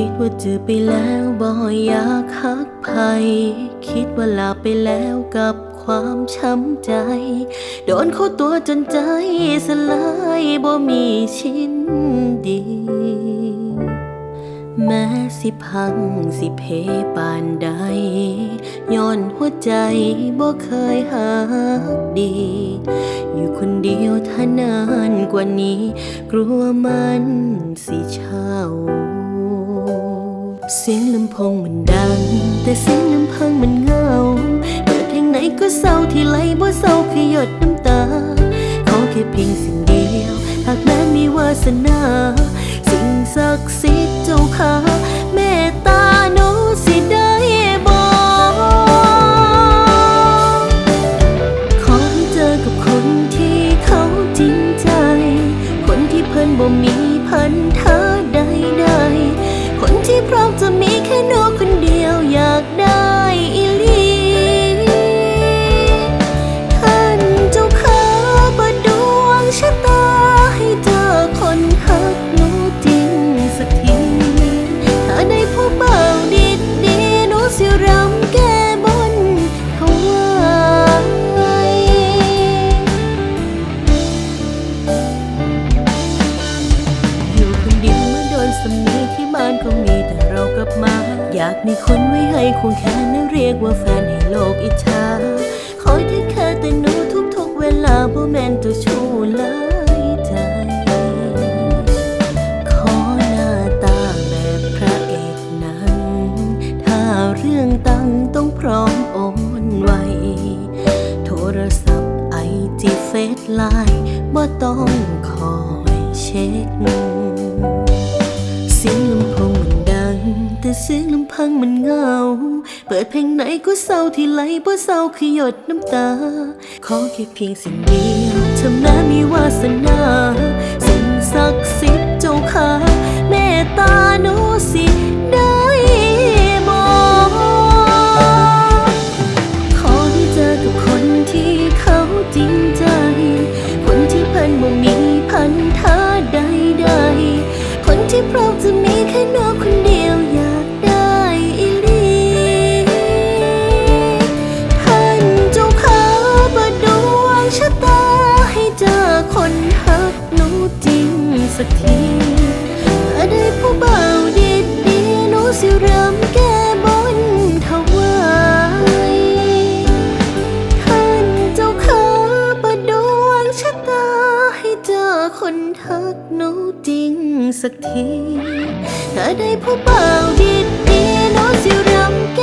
คิดว่าจือไปแล้วบ่อยากฮักไผคิดว่าลาไปแล้วกับความช้ำใจ โดนเข้าตัวจนใจสลายบ่มีชิ้นดี แม้สิพังสิเพปานใด ย้อนหัวใจบ่เคยหักดี อยู่คนเดียวถ้านานกว่านี้ กลัวมันสิเช่า เสียงลำโพงมันดัง แต่เสียงลำพังมันเงา เปิดเพลงไหนก็เศร้าที่ไหลบ่เศร้าคือหยดน้ำตา ขอแค่เพียงสิ่งเดียว หากแม้มีวาสนา สิ่งศักดิ์สิทธิ์เจ้าค่ะ บมา อยากมีคนไว้ให้ควงแขนและเรียกว่าแฟนให้โลกอิจฉาคอยเทคแค่แต่หนูทุกๆเวลาบ่แม่นตัวชู้เลยใจ ขอหน้าตาแบบพระเอกนังถ้าเรื่องตังต้องพร้อมโอนไวโทรศัพท์ไอจีเฟซไลน์บ่ต้องคอยเช็คเแต่เสียงลำพังมันเงา เปิดเพลงไหนก็เศร้าที่ไหลบ่เศร้าคือหยดน้ำตา ขอแค่เพียงสิ่งเดียวถ้าแม้มีวาสนา สิ่งศักดิ์สิทธิ์เจ้าค่ะเมตตาหนูสิได้บอกขอให้เจอกับคนที่เขาจริง สักทีถ้าได้ผู้เบ่าวดีๆหนูสิเริ่มแก้บนถวายท่านเจ้าข้าประดวงชะตา ให้เจอคนทักหนูจริงสักทีถ้าได้ผู้เบ่าวดีๆหนูสิรำ